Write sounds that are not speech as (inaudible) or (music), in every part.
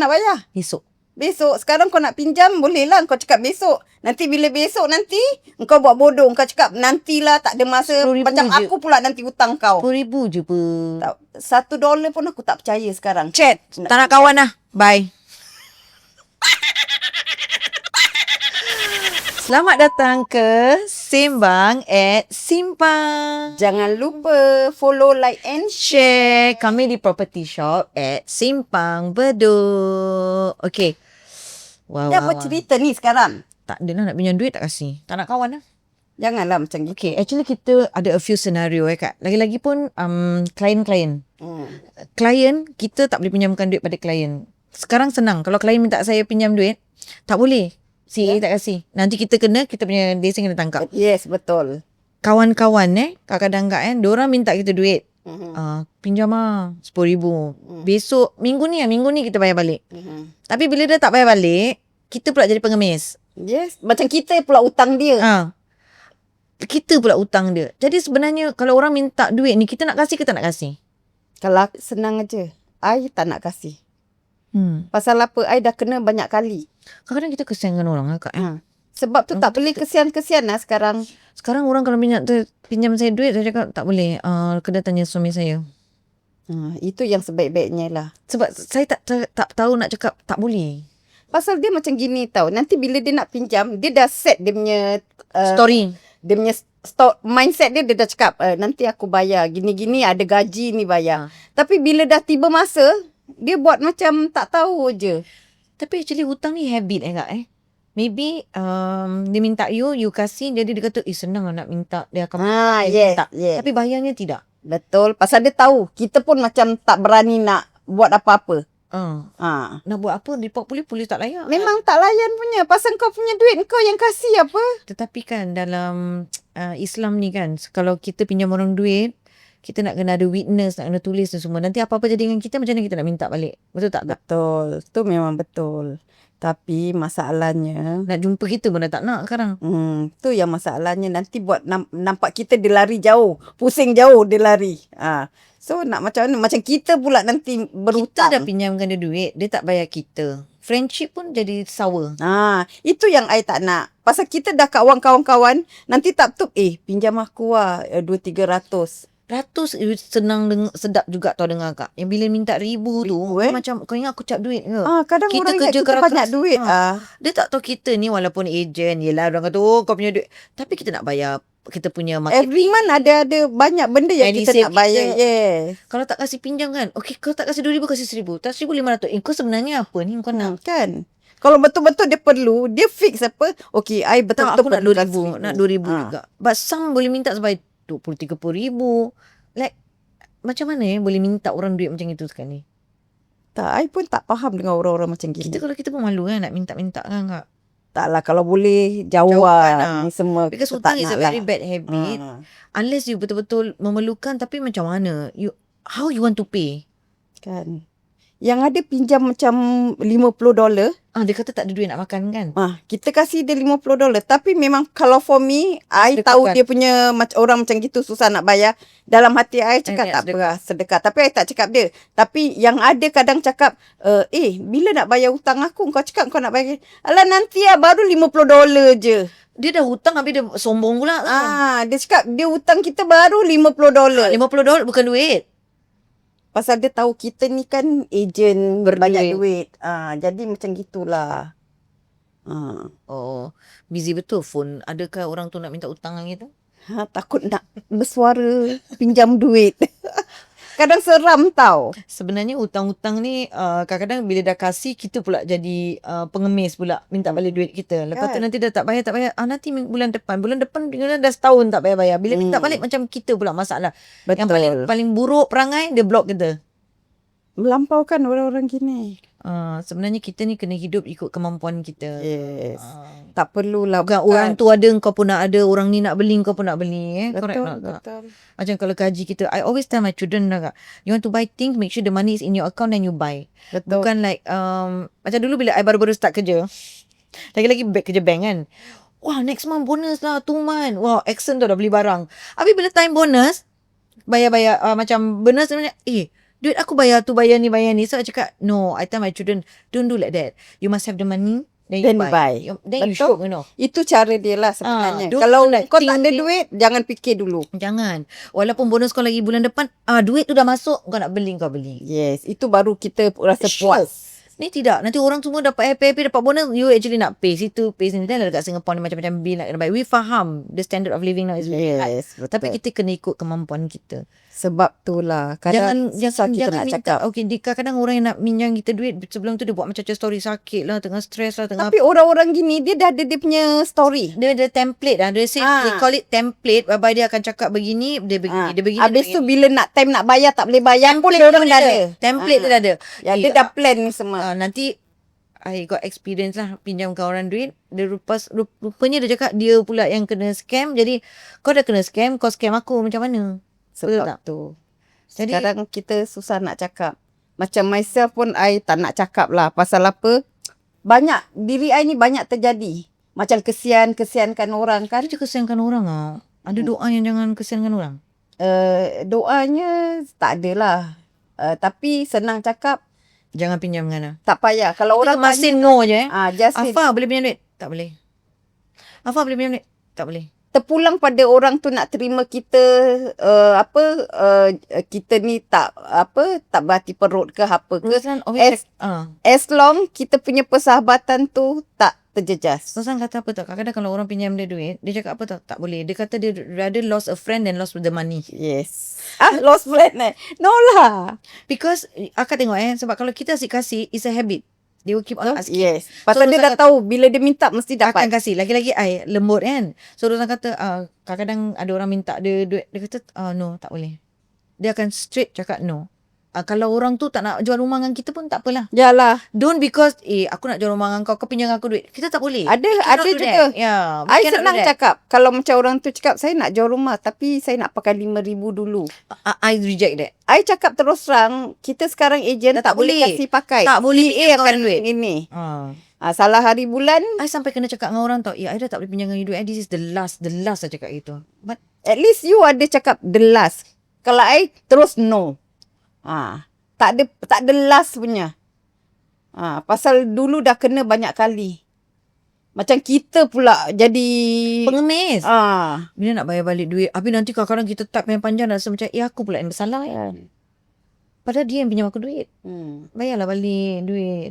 nak bayar? Esok. Besok. Sekarang kau nak pinjam, boleh lah kau cakap besok. Nanti bila besok nanti, kau buat bodoh. Kau cakap nantilah, tak ada masa. RM10,000 Macam je. aku pula nanti hutang kau. RM10,000 je. Tak, satu dolar pun aku tak percaya sekarang. Chat. Tak nak kawan lah. Bye. Selamat datang ke Sembang at Simpang. Jangan lupa follow, like and share. Kami di property shop at Simpang Bedok. Okay. Wow, Dia wow, apa wow. cerita ni sekarang? Tak ada lah nak pinjam duit tak kasih. Tak nak kawan lah. Janganlah macam gitu. Okay, actually kita ada a few scenario eh kak. Lagi-lagi pun um, klien-klien. Hmm. Klien, kita tak boleh pinjamkan duit pada klien. Sekarang senang. Kalau klien minta saya pinjam duit, tak boleh. Si A tak kasih. Nanti kita kena, kita punya lesen kena tangkap. Yes, betul. Kawan-kawan eh, kadang-kadang kak eh, diorang minta kita duit. Uh, pinjam lah RM10,000. Besok, minggu ni lah, minggu ni kita bayar balik. Mhm. Tapi bila dia tak bayar balik, kita pula jadi pengemis. Yes, macam kita pula utang dia. Ah. Kita pula utang dia. Jadi sebenarnya kalau orang minta duit ni, kita nak kasih ke tak nak kasih? Kalau senang aja. I tak nak kasih. Hmm. Pasal apa? I dah kena banyak kali. Kadang-kadang kita kesian dengan orang lah, kak. Eh. Ha. Sebab tu tak boleh kesian-kesian lah sekarang. Sekarang orang kalau minat tu, pinjam saya duit, saya cakap tak boleh. Uh, kena tanya suami saya. Ha, itu yang sebaik-baiknya lah. Sebab saya tak, tak, tak tahu nak cakap tak boleh. Pasal dia macam gini tau. Nanti bila dia nak pinjam, dia dah set dia punya uh, Story. dia punya stock mindset dia dia dah cakap uh, nanti aku bayar gini-gini ada gaji ni bayar. Ha. Tapi bila dah tiba masa, dia buat macam tak tahu je. Tapi actually hutang ni habit eh kak eh. Maybe um, dia minta you, you kasih. Jadi dia kata, eh senang lah nak minta. Dia akan Ha, dia yes, minta. yes. Tapi bayarnya tidak. Betul. Pasal dia tahu kita pun macam tak berani nak buat apa-apa. Uh, Ha. nak buat apa? Report polis, polis tak layak. Memang tak layan punya. Pasal kau punya duit kau yang kasih apa? Tetapi kan dalam uh, Islam ni kan, kalau kita pinjam orang duit, kita nak kena ada witness, nak kena tulis dan semua. Nanti apa-apa jadi dengan kita, macam mana kita nak minta balik? Betul tak? Betul. Tu memang betul. Tapi masalahnya Nak jumpa kita pun dah tak nak sekarang. Hmm, tu yang masalahnya nanti buat nam- nampak kita dia lari jauh, pusing jauh dia lari. Ha. So nak macam mana? Macam kita pula nanti Kita berhutang. dah pinjamkan dia duit, dia tak bayar kita. Friendship pun jadi sour. Ha, itu yang I tak nak. Pasal kita dah kawan-kawan-kawan, nanti tak tu eh pinjam aku lah eh, dua tiga ratus. Senang deng- sedap juga tau dengar kak. Yang bila minta ribu, tu, Ribu, eh? macam kau ingat aku cap duit ke? Ah, kadang Kita orang ingat kerja kita keratus. banyak duit. Ha. Ah. Dia tak tahu kita ni walaupun ejen, yelah orang kata, oh kau punya duit. Tapi kita nak bayar kita punya market. Every month ada ada banyak benda yang kita Medisave nak bayar. kita. Yes. Kalau tak kasih pinjam kan, okey kau tak kasih RM2,000, kasih RM1,000. Tak RM1,500. Eh kau sebenarnya apa ni kau nak? Hmm, kan? Kalau betul-betul dia perlu, dia fix apa? Okay, I betul-betul aku nak perlu RM2,000. kasih Nak RM2,000 Ah. juga. But some boleh minta sampai RM20,000, RM30,000. Like, macam mana eh boleh minta orang duit macam itu sekali? Tak, I pun tak faham dengan orang-orang macam gini. Kita kalau kita pun malu kan nak minta-minta kan kak. Taklah kalau boleh jauh lah ah. ni semua. Because hutang tak is a very lah. bad habit. Ah. Unless you betul-betul memerlukan tapi macam mana? You How you want to pay? Kan. Yang ada pinjam macam 50 dolar, Ah, dia kata tak ada duit nak makan kan? ah kita kasih dia 50 dolar. Tapi memang kalau for me, I Sedekahkan. tahu dia punya mac- orang macam gitu susah nak bayar. Dalam hati I cakap niat tak apa lah, sedekah. Tapi I tak cakap dia. Tapi yang ada kadang cakap, uh, eh bila nak bayar hutang aku? Kau cakap kau nak bayar. Alah nanti lah baru 50 dolar je. Dia dah hutang habis dia sombong pula kan? Ah, dia cakap dia hutang kita baru 50 dolar. $50 dolar bukan duit. Pasal dia tahu kita ni kan ejen Berduit. banyak duit. Ah, jadi macam gitulah. Ah. Oh, busy betul phone. Adakah orang tu nak minta hutang dengan kita? Ha, takut nak bersuara pinjam duit. (laughs) Kadang seram tau. Sebenarnya hutang-hutang ni uh, kadang-kadang bila dah kasih kita pula jadi uh, pengemis pula minta balik duit kita. Lepas tu Kan? nanti dah tak bayar tak bayar. Ah nanti bulan depan. Bulan depan dah setahun tak bayar-bayar. Bila minta Hmm. balik macam kita pula masalah. Betul. Yang paling paling buruk perangai dia block kita. Melampaukan orang-orang gini. Uh, sebenarnya kita ni kena hidup ikut kemampuan kita. Yes. Uh, Tak perlulah. bukan orang tu ada kau pun nak ada, orang ni nak beli kau pun nak beli eh. Correct Betul, tak, betul. Macam kalau gaji kita, I always tell my children lah kak, you want to buy things, make sure the money is in your account and you buy. Betul. Bukan like, um, macam dulu bila I baru-baru start kerja, lagi-lagi kerja bank kan. Wah, next month bonus lah, two month. Wah, action tu dah beli barang. Habis bila time bonus, bayar-bayar, uh, macam bonus sebenarnya, eh, duit aku bayar tu, bayar ni, bayar ni. So, I cakap, no, I tell my children, don't do like that. You must have the money, then you Then you buy. buy. You, then you Betul. show, you know. Itu cara dia lah Ah, sebenarnya. don't Kalau like kau tak ada duit, jangan fikir dulu. Jangan. Walaupun bonus kau lagi bulan depan, ah duit tu dah masuk, kau nak beli, kau beli. Yes, itu baru kita rasa Show. puas. Ni tidak. Nanti orang semua dapat happy-happy, dapat bonus. You actually nak pay situ, pay sini. Dan dekat Singapore ni macam-macam bil nak kena bayar. We faham the standard of living now is high. Yes, betul. Tapi kita kena ikut kemampuan kita. Sebab tu lah. Jangan Kadang jangan susah kita jangan nak minta. cakap. Okay, di kadang orang yang nak minjam kita duit sebelum tu dia buat macam story sakit lah, tengah stress lah, tengah Tapi orang-orang gini, dia dah ada dia punya story. dia ada template lah. Dia say, Ah. they call it template whereby dia akan cakap begini, dia begini, Ha. dia begini. Habis dia tu begini. bila nak time nak bayar tak boleh bayar pun dia orang dah ada. Template Ah. dia dah ada. Ya, Eh, dia dah plan semua. uh, nanti I got experience lah pinjamkan orang duit. Dia rupas, rup, rupanya dia cakap dia pula yang kena scam. Jadi kau dah kena scam, kau scam aku macam mana? Betul tak? Sebab tu. Jadi Sekarang kita susah nak cakap. Macam myself pun I tak nak cakap lah. Pasal apa? Banyak. Diri I ni banyak terjadi. Macam kesian-kesiankan orang kan. je kesiankan orang ah. Ada doa yang jangan kesiankan orang. Uh, doanya tak adalah. Uh, tapi senang cakap Jangan pinjam dengan Ana. tak payah. Kalau Orang orang masin no je eh. ah just say, Afa boleh pinjam duit? Tak boleh. Afa boleh pinjam duit? Tak boleh. Terpulang pada orang tu nak terima kita uh, apa uh, kita ni tak apa tak berhati perut ke apa ke Roslan always as, ah. as long kita punya persahabatan tu tak terjejas. Roslan kata apa tak? Kadang-kadang kalau orang pinjam dia duit, dia cakap apa tak? Tak boleh. Dia kata dia rather lost a friend than lost the money. Yes. Ah, lost friend eh. No lah. Because eh, akak tengok eh sebab kalau kita asyik kasih it's a habit. They will keep on asking. Yes. Pasal So, dia dah Roslan tahu bila dia minta mesti Akan dapat. kasih. Lagi-lagi I lembut kan. So Roslan kata uh, kadang-kadang ada orang minta dia duit. Dia kata uh, no tak boleh. Dia akan straight cakap no. Uh, kalau orang tu tak nak jual rumah dengan kita pun tak apalah. Yalah. Don't because eh aku nak jual rumah dengan kau kau pinjam aku duit. Kita tak boleh. Ada ada juga. that. Yeah. I senang cakap. Kalau macam orang tu cakap, saya nak jual rumah tapi saya nak pakai RM5,000 dulu. I, I reject that. I cakap terus terang, kita sekarang ejen Tak tak, boleh kasih pakai. Tak boleh CA pinjam akan duit. Ini. Uh. Ah, salah hari bulan, I sampai kena cakap dengan orang tau. Ya, I dah tak boleh pinjam dengan you duit. Eh, This is the last. The last saya cakap itu. But at least you ada cakap the last. Kalau I terus no. Ah, tak ada tak ada last punya. Ah, pasal dulu dah kena banyak kali. Macam kita pula jadi pengemis. ah, Bila nak bayar balik duit. Habis nanti kadang-kadang kita type yang panjang rasa macam, eh aku pula yang bersalah kan. Padahal dia yang pinjam aku duit. hmm. Bayarlah balik duit.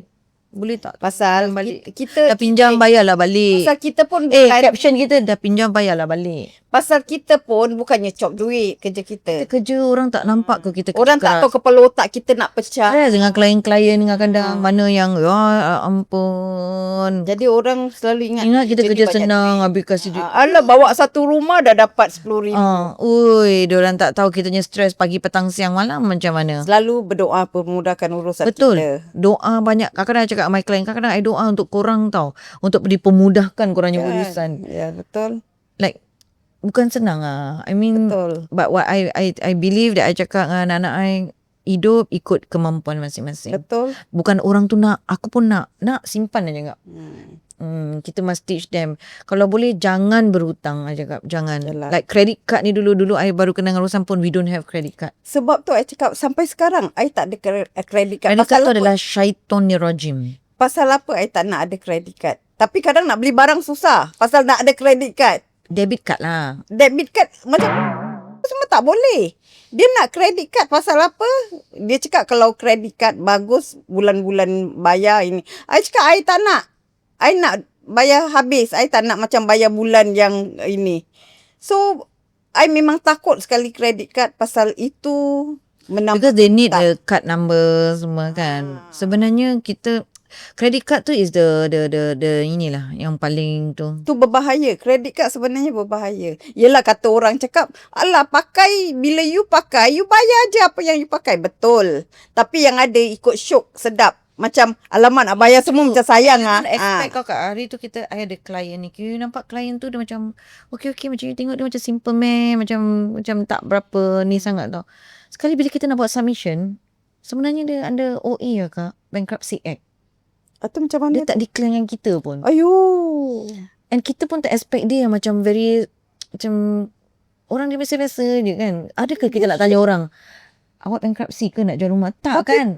Boleh tak? pasal balik. kita, kita Dah pinjam, bayarlah balik. pasal kita pun Eh, bukan, caption kita dah pinjam, bayarlah balik. Pasal kita pun bukannya cop duit kerja kita. Kita kerja orang tak nampak ke kita kerja Orang tak tahu kepala otak kita nak pecah. Stress dengan klien-klien dengan kadang Hmm. mana yang ya ampun. Jadi orang selalu ingat Ingat kita kerja senang duit. habis kasih duit. Ah, alah bawa satu rumah dah dapat RM10,000. Ah, ui, diorang tak tahu kita punya stres pagi petang siang malam macam mana. Selalu berdoa permudahkan urusan Betul. kita. Doa banyak. Kadang-kadang cakap my client, kadang-kadang I doa untuk korang tau. Untuk dipermudahkan korangnya Kan? urusan. Ya, betul. Bukan senang ah. I mean, Betul. but what I I I believe that I cakap dengan anak-anak I, hidup ikut kemampuan masing-masing. Betul. Bukan orang tu nak, aku pun nak. Nak, simpan aja kak. Hmm. Hmm, kita must teach them. Kalau boleh jangan berhutang aja kak. Jangan. Yalah. Like credit card ni dulu-dulu I baru kenal dengan pun we don't have credit card. Sebab tu I cakap sampai sekarang I tak ada credit card. Credit card tu adalah syaiton ni rajim. Pasal apa I tak nak ada credit card? Tapi kadang nak beli barang susah. Pasal nak ada credit card. Debit card lah. Debit card macam semua tak boleh. Dia nak credit card pasal apa? Dia cakap kalau credit card bagus bulan-bulan bayar ini. I cakap I tak nak. I nak bayar habis. I tak nak macam bayar bulan yang ini. So I memang takut sekali credit card pasal itu menambah Because they need tak. the card number semua kan. Sebenarnya kita credit card tu is the the the the inilah yang paling tu. Tu berbahaya. Kredit kad sebenarnya berbahaya. Yelah kata orang cakap, alah pakai, bila you pakai, you bayar je apa yang you pakai. Betul. Tapi yang ada ikut syok, sedap. Macam, alamak nak bayar semua macam sayang ah. Nak expect kau kat hari tu kita I ada klien ni. You nampak klien tu dia macam okay okay macam you tengok dia macam simple man, macam macam tak berapa ni sangat tau. Sekali bila kita nak buat submission, sebenarnya dia under OA ya kak, Bankruptcy Act. Atau macam mana? Dia tak declare dengan kita pun. Ayuh. And kita pun tak expect dia yang macam very macam orang dia biasa-biasa je kan. Adakah kita nak tanya orang awak bankruptcy ke nak jual rumah? Tak Tapi- kan?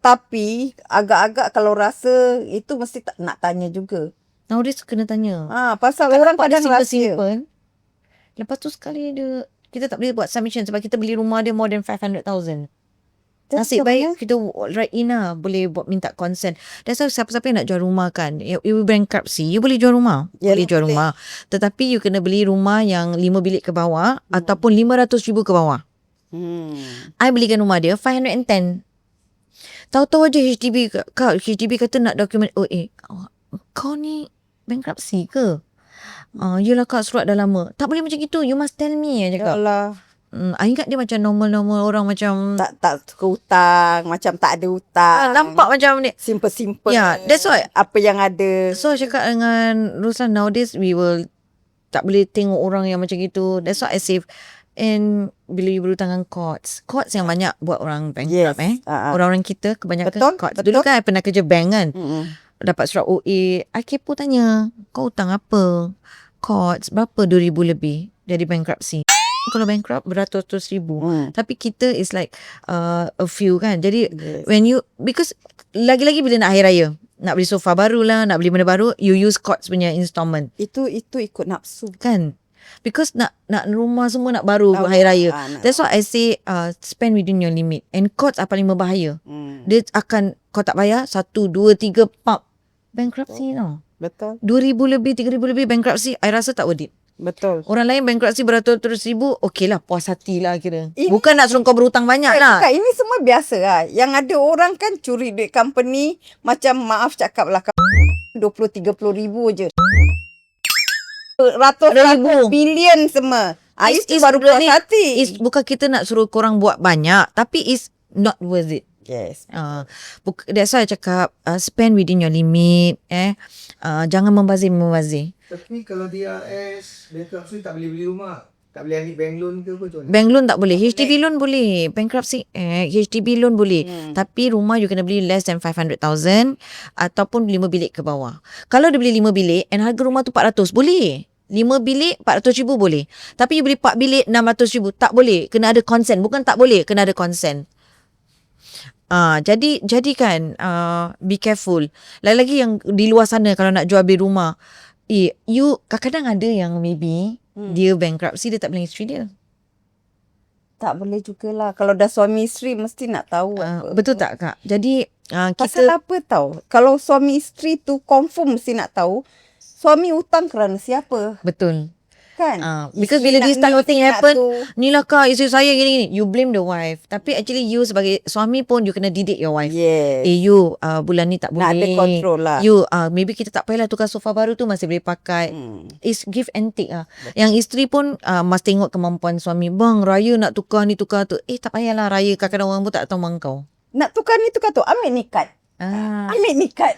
Tapi, agak-agak kalau rasa, itu mesti tak, nak tanya juga. Nowadays kena tanya. Ah, pasal Tak orang kadang rahsia. simple-simple. Lepas tu sekali dia kita tak boleh buat submission sebab kita beli rumah dia more than 500,000. Nasib baik kita write in lah boleh buat minta consent. That's why siapa-siapa yang nak jual rumah kan, you, you bankruptcy, you boleh jual rumah. Yalah, boleh jual boleh. rumah. Tetapi you kena beli rumah yang 5 bilik ke bawah ataupun 500 ribu ke bawah. Hmm. I belikan rumah dia 510. Tahu-tahu aja HDB ka- kau HDB kata nak dokumen oh eh awak- kau ni bankruptcy ke? Uh, yelah kak surat dah lama. Tak boleh macam gitu. You must tell me. I cakap. Yalah. Hmm, I ingat dia macam normal-normal orang macam. Tak tak suka hutang, macam tak ada Ah, hutang. nampak macam ni. simple-simple. Yeah, that's why. Apa yang ada. So cakap dengan Ruslan nowadays we will tak boleh tengok orang yang macam gitu. That's why I save. And bila you berhutang dengan courts. Courts yang banyak buat orang bankrupt Yes. eh. Ah, ah. Orang-orang kita kebanyakan Betul, courts. betul. Dulu kan I pernah kerja bank kan. Mm-mm. Dapat surat OA. I kepo tanya. Kau hutang apa? Courts berapa 2000 lebih dari bankruptcy. Kalau bankrupt beratus-ratus ribu. Hmm. Tapi kita is like uh, a few kan. Jadi Yes. when you because lagi-lagi bila nak hari raya, nak beli sofa baru lah, nak beli benda baru, you use Courts punya installment Itu itu ikut nafsu. kan. Because nak nak rumah semua nak baru Nak- hari raya. ah, nak- That's why I say uh, spend within your limit. And Courts are paling berbahaya. Hmm. Dia akan kau tak bayar satu, dua, tiga, pump. Bankruptcy tau. Betul. 2,000 lebih, 3,000 lebih bankruptcy, I rasa tak worth it. Betul. Orang lain bankruptcy beratus-ratus ribu, okey lah, puas hati lah kira. Ini- Bukan nak suruh kau berhutang banyak lah. Kak, ini semua biasa lah. Yang ada orang kan curi duit company. Macam maaf cakap lah. 20-30 ribu je. Ratus-ratus Ribu. bilion semua. Ah, It's- itu it's baru puas hati. Is bukan kita nak suruh korang buat banyak, tapi is not worth it. Yes. Uh, buk- that's why I cakap uh, spend within your limit. Eh, uh, jangan membazir membazir. Tapi kalau DRS, bankruptcy tak boleh beli rumah. Tak boleh ambil bank loan ke apa tu? Bank loan tak boleh. HDB loan boleh. Bankruptcy eh HDB loan boleh. Hmm. Tapi rumah you kena beli less than 500,000 ataupun 5 bilik ke bawah. Kalau dia beli 5 bilik and harga rumah tu 400 boleh. 5 bilik 400 ribu boleh. Tapi you beli 4 bilik 600 ribu tak boleh. Kena ada consent. Bukan tak boleh, kena ada consent. Ah, jadi jadi kan uh, be careful. Lagi-lagi yang di luar sana kalau nak jual beli rumah, eh, you kadang-kadang ada yang maybe hmm. dia bankruptcy dia tak bilang isteri dia. Tak boleh jugalah. Kalau dah suami isteri mesti nak tahu. Uh, apa. betul tak kak? Jadi uh, Pasal kita apa tahu? Kalau suami isteri tu confirm mesti nak tahu. Suami hutang kerana siapa? betul. Kan? Uh, because bila this type of thing happen, tu. ni lah kak isteri saya gini gini. You blame the wife. Tapi actually you sebagai suami pun you kena didik your wife. Yes. Eh you uh, bulan ni tak boleh. Nak ada control lah. You uh, maybe kita tak payahlah tukar sofa baru tu masih boleh pakai. Hmm. Is give and take lah. Yang isteri pun uh, must tengok kemampuan suami. Bang, raya nak tukar ni tukar tu. Eh tak payahlah raya. Kadang-kadang orang pun tak tahu mak kau. Nak tukar ni tukar tu. Ambil ni kad. Ah, Ambil ni kad.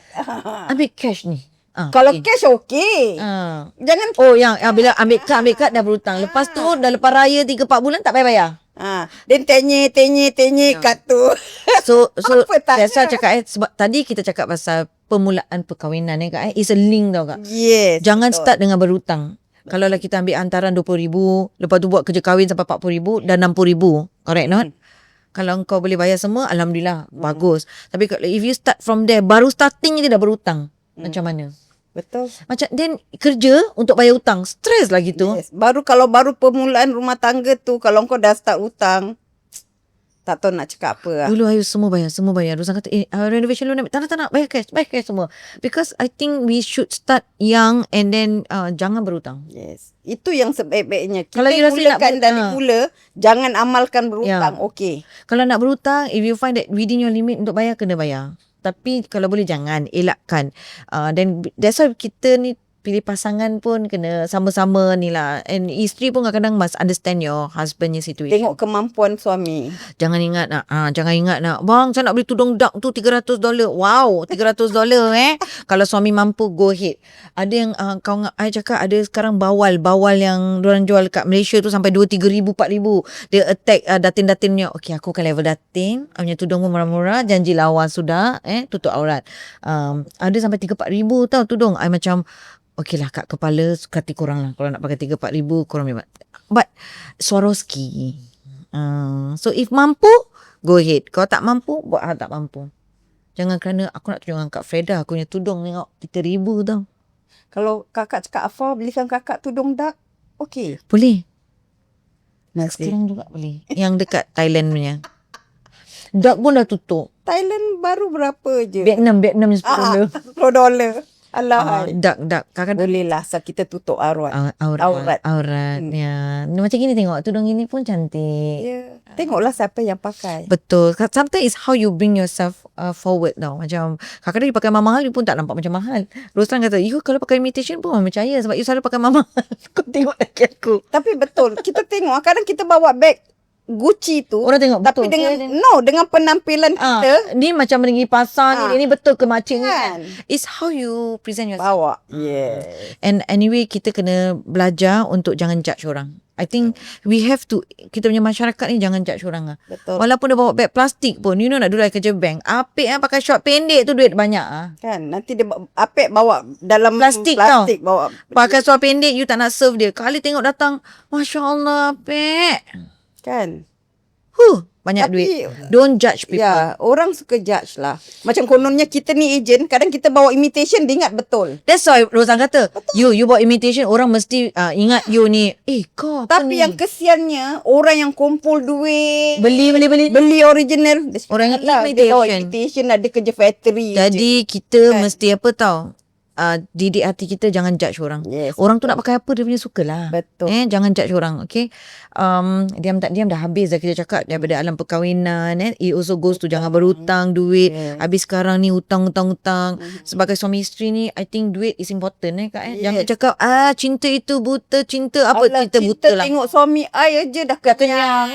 ambil cash ni. Ah, Kalau okay. cash okey. Ah. Jangan Oh yang, yang bila ambil kad ambil kad dah berhutang. Lepas tu dah lepas raya 3 4 bulan tak payah bayar. Ha, then tenye tenye tenye Ya. kat tu. (laughs) So so ada? cakap eh sebab tadi kita cakap pasal permulaan perkahwinan eh kak eh is a link tau kak. Yes. Jangan betul. start dengan berhutang. Kalau lah kita ambil hantaran RM20,000, lepas tu buat kerja kahwin sampai RM40,000 dan RM60,000. Correct not? Hmm. Kalau engkau boleh bayar semua, Alhamdulillah, bagus. Tapi kalau if you start from there, baru starting je dah berhutang. Hmm. Macam mana? Betul. Macam then kerja untuk bayar hutang. Stress lah gitu. Yes. Baru kalau baru permulaan rumah tangga tu kalau kau dah start hutang tak tahu nak cakap apa lah. Dulu ayo semua bayar, semua bayar. Ruslan kata, eh, uh, renovation loan ambil. Tak nak, tak nak. Bayar cash, bayar cash semua. Because I think we should start young and then uh, jangan berhutang. Yes. Itu yang sebaik-baiknya. Kita Kalau you rasa nak mulakan ber- dari ha. mula, jangan amalkan berhutang. Ya. Okey. Kalau nak berhutang, if you find that within your limit untuk bayar, kena bayar. Tapi kalau boleh jangan elakkan. Uh, then that's why kita ni pilih pasangan pun kena sama-sama ni lah. And isteri pun kadang-kadang must understand your husbandnya situation. Tengok kemampuan suami. Jangan ingat nak, ah, jangan ingat nak, bang saya nak beli tudung duck tu 300 dolar. Wow, 300 dolar (laughs) eh. Kalau suami mampu, go ahead. Ada yang uh, kau I cakap ada sekarang bawal, bawal yang orang jual kat Malaysia tu sampai 2 3 ribu, 4 ribu. Dia attack uh, datin-datinnya. Okay, aku akan level datin. Punya tudung pun murah-murah, janji lawa sudah, eh, tutup aurat. Um, ada sampai 3 4 ribu tau tudung. I macam Okey lah kat kepala Kati korang lah Kalau nak pakai 3-4 ribu Korang memang But Swarovski uh, So if mampu Go ahead Kalau tak mampu Buat hal tak mampu Jangan kerana Aku nak tunjukkan Kak Freda Aku punya tudung Tengok 3 ribu tau Kalau kakak cakap Afar belikan kakak tudung dak. Okey. Boleh Nasi. Sekarang juga boleh Yang dekat Thailand punya Duck pun dah tutup Thailand baru berapa je? Vietnam Vietnam 10 Ah, dolar 10 dolar. Alah. Ah, Duck Duck Kadang-kadang Boleh lah asal kita tutup aurat. Ah, aurat Aurat. aurat, Hmm. ya macam gini tengok tudung ini pun cantik Ya. Tengoklah siapa yang pakai. Betul. Sometimes it's how you bring yourself uh, forward tau. Macam kadang-kadang pakai mahal you pun tak nampak macam mahal. Roslan kata, you kalau pakai imitation pun orang percaya sebab you selalu pakai mahal. (laughs) Kau tengok lagi aku. Tapi betul, kita tengok kadang kita bawa beg Gucci tu Orang tengok tapi betul. dengan ke? no dengan penampilan Ah, kita ni macam pergi pasar Ah. ni. Ini betul ke macam ni? kan It's how you present yourself. bawa. Yeah. And anyway, kita kena belajar untuk jangan judge orang. I think we have to, kita punya masyarakat ni jangan judge orang lah. Betul. Walaupun dia bawa beg plastik pun, you know nak dulu I kerja bank. Apik kan pakai short pendek tu duit banyak ah. Kan nanti dia apek bawa dalam Plastik plastik bawa. Pakai seluar pendek you tak nak serve dia. Kali tengok datang, Masya Allah, Pek. Kan. Huh, banyak Tapi- duit. Don't judge people. Ya, orang suka judge lah. Macam kononnya kita ni agent, kadang kita bawa imitation, dia ingat betul. That's why Rozan kata, you you buat imitation, orang mesti uh, ingat you ni, eh kau apa Tapi ni? yang kesiannya, orang yang kumpul duit, beli, beli, beli. beli original. Dia Orang yang "Alah, Dia bawa imitation." imitation, ada kerja factory. je." Jadi kita Kan? mesti apa tau? Uh, didik hati kita jangan judge orang. Yes, Orang tu nak pakai apa dia punya suka lah. Betul. Eh jangan judge orang, okay? Um, diam tak diam dah habis dah kita cakap daripada alam perkahwinan eh. It also goes to jangan berhutang duit. Yeah. Habis sekarang ni hutang hutang hutang. Sebagai suami isteri ni I think duit is important eh kak eh. Jangan Yes. cakap ah cinta itu buta, cinta apa Alah, cinta buta lah. Tengok suami I aja dah kenyang.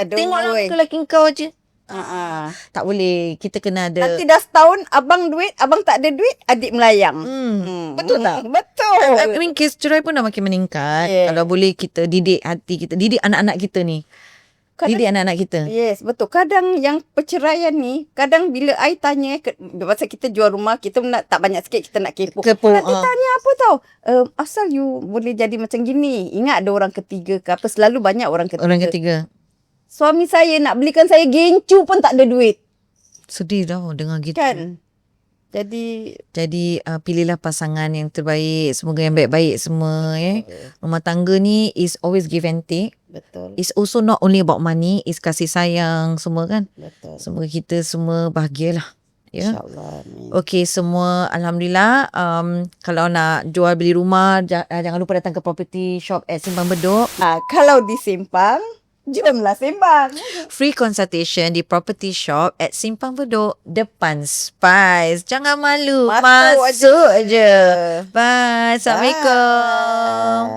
Aduh. Tengoklah weh. lelaki kau je. Uh-uh. Tak boleh. Kita kena ada Nanti dah setahun abang duit, abang tak ada duit, adik melayang. Hmm. Betul tak? (laughs) Betul. I mean kes cerai pun dah makin meningkat. Yeah. Kalau boleh kita didik hati kita, didik anak-anak kita ni. Kadang- didik anak-anak kita. Yes, betul. Kadang yang perceraian ni, kadang bila I tanya, ke, pasal kita jual rumah, kita nak tak banyak sikit, kita nak kepo. Kepo, Nanti ah. tanya apa tau, um, asal you boleh jadi macam gini? Ingat ada orang ketiga ke apa? Selalu banyak orang ketiga. Orang ketiga. Suami saya nak belikan saya gencu pun tak ada duit. Sedih tau dengar gitu. Kan? Jadi, Jadi uh, pilihlah pasangan yang terbaik. Semoga yang baik-baik semua eh. Rumah tangga ni is always give and take. betul. It's also not only about money, is kasih sayang semua kan. Betul. Semoga kita semua bahagialah. Ya. InsyaAllah. Amin. Okey semua alhamdulillah um, kalau nak jual beli rumah uh, jangan lupa datang ke property shop at Simpang Bedok. Ah, kalau di Simpang, jomlah Simpang. Free consultation di property shop at Simpang Bedok depan Spice. Jangan malu. Masuk Masuk aja. Bye. Assalamualaikum. Bye.